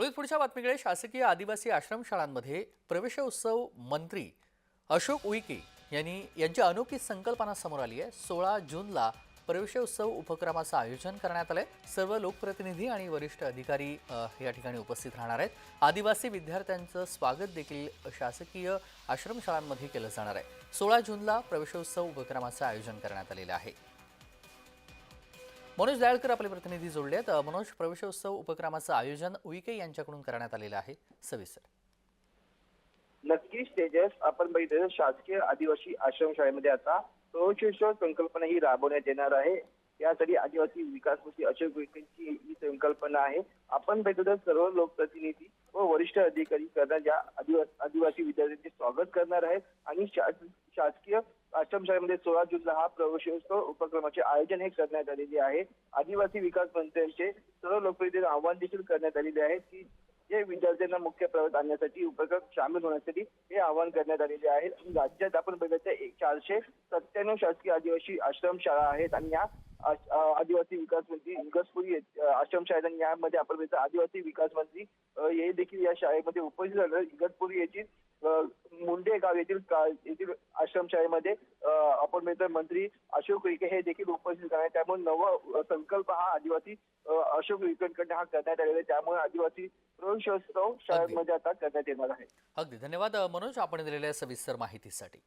पुढील पुढच्या बातमीकडे शासकीय आदिवासी आश्रमशाळांमध्ये प्रवेशोत्सव मंत्री अशोक उईके यांनी यांची अनोखी संकल्पना समोर आली आहे. सोळा जूनला प्रवेशोत्सव उपक्रमाचं आयोजन करण्यात आलं आहे सर्व लोकप्रतिनिधी आणि वरिष्ठ अधिकारी या ठिकाणी उपस्थित राहणार आहेत. आदिवासी विद्यार्थ्यांचं स्वागत देखील शासकीय आश्रमशाळांमध्ये केलं जाणार आहे. सोळा जूनला प्रवेशोत्सव उपक्रमाचं आयोजन करण्यात आलेलं आहे. मनोज दयाळकर आपले प्रतिनिधी जोडले आहेत. मनोज प्रवेशोत्सव उपक्रमाचं आयोजन उईके यांच्याकडून करण्यात आलेलं आहे. सविस्तर. नक्कीच तेजस आपण बघितलं शासकीय आदिवासी आश्रमशाळेमध्ये आता प्रवेशोत्सव संकल्पना ही राबवण्यात येणार आहे. यासाठी आदिवासी विकास मंत्री अशोक उईकेंची ही संकल्पना आहे. आपण बघितलं तर सर्व लोकप्रतिनिधी व वरिष्ठ अधिकारी करणार या आदिवासी आदिवासी विद्यार्थ्यांचे स्वागत करणार आहेत आणि शासकीय आश्रमशाळेमध्ये सोळा जूनला हा प्रवेशोत्सव उपक्रमाचे आयोजन हे करण्यात आलेले आहे. आदिवासी विकास मंत्र्यांचे सर्व लोकप्रियतेचे आव्हान देखील करण्यात आलेले आहे की जे विद्यार्थ्यांना मुख्य प्रवेश आणण्यासाठी उपक्रम सामील होण्यासाठी हे आवाहन करण्यात आलेले आहे. आणि राज्यात आपण बघितलं एक चारशे सत्त्याण्णव शासकीय आदिवासी आश्रमशाळा आहेत आणि या आदिवासी विकास मंत्री इगतपुरी आश्रम शाळेत आश्रमशाळेत आणि यामध्ये आपण बघितलं आदिवासी विकास मंत्री हे देखील या शाळेमध्ये उपस्थित झालं. इगतपुरी येथील गाव येथील येथील आश्रमशाळेमध्ये आपण मंत्री अशोक उईके हे देखील उपस्थित आहे त्यामुळे नव संकल्प हा आदिवासी अशोक उईकेंकडे हा करण्यात आलेला आहे. त्यामुळे आदिवासी प्रवेशोत्सव शाळेमध्ये आता करण्यात येणार आहे. अगदी. धन्यवाद मनोज. आपण दिलेल्या सविस्तर माहितीसाठी.